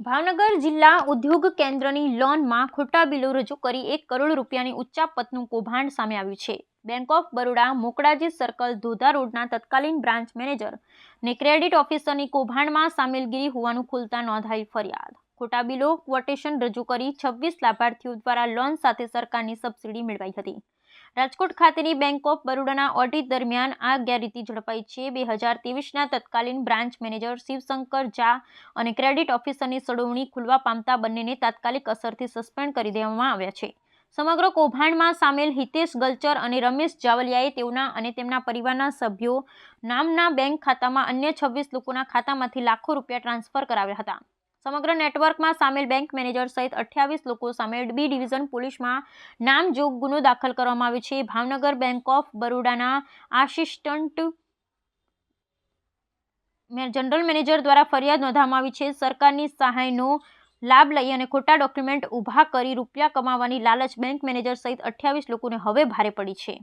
ભાવનગર જિલ્લા ઉદ્યોગ કેન્દ્રની લોનમાં ખોટા બિલો રજૂ કરી એક કરોડ રૂપિયાની ઉચ્ચાપતનું કૌભાંડ સામે આવ્યું છે. બેંક ઓફ બરોડા મોકળાજી સર્કલ ધોધા રોડના તત્કાલીન બ્રાન્ચ મેનેજર ને ક્રેડિટ ઓફિસરની કૌભાંડમાં સામેલગીરી હોવાનું ખુલતા નોંધાઈ ફરિયાદ. ખોટા બિલો ક્વોટેશન રજૂ કરી છવ્વીસ લાભાર્થીઓ દ્વારા લોન સાથે સરકારની સબસિડી મેળવાઈ હતી. રાજકોટ ખાતેની બેંક ઓફ બરોડાના ઓડિટ દરમિયાન આ ગેરરીતિ ઝડપાઈ છે. બે હજાર ત્રેવીસના તત્કાલીન બ્રાન્ચ મેનેજર શિવશંકર ઝા અને ક્રેડિટ ઓફિસરની સડોવણી ખુલવા પામતા બંનેને તાત્કાલિક અસરથી સસ્પેન્ડ કરી દેવામાં આવ્યા છે. સમગ્ર કૌભાંડમાં સામેલ હિતેશ ગલચર અને રમેશ જાવલિયાએ તેઓના અને તેમના પરિવારના સભ્યો નામના બેંક ખાતામાં અન્ય છવ્વીસ લોકોના ખાતામાંથી લાખો રૂપિયા ટ્રાન્સફર કરાવ્યા હતા. સમગ્ર નેટવર્કમાં સામેલ બેંક મેનેજર સહિત અઠ્યાવીસ લોકો સામે બી ડિવિઝન પોલીસમાં નામજોગ ગુનો દાખલ કરવામાં આવ્યો છે. ભાવનગર બેંક ઓફ બરોડાના આસિસ્ટન્ટ જનરલ મેનેજર દ્વારા ફરિયાદ નોંધવામાં આવી છે. સરકારની સહાયનો લાભ લઈ અને ખોટા ડોક્યુમેન્ટ ઊભા કરી રૂપિયા કમાવાની લાલચ બેંક મેનેજર સહિત અઠ્યાવીસ લોકોને હવે ભારે પડી છે.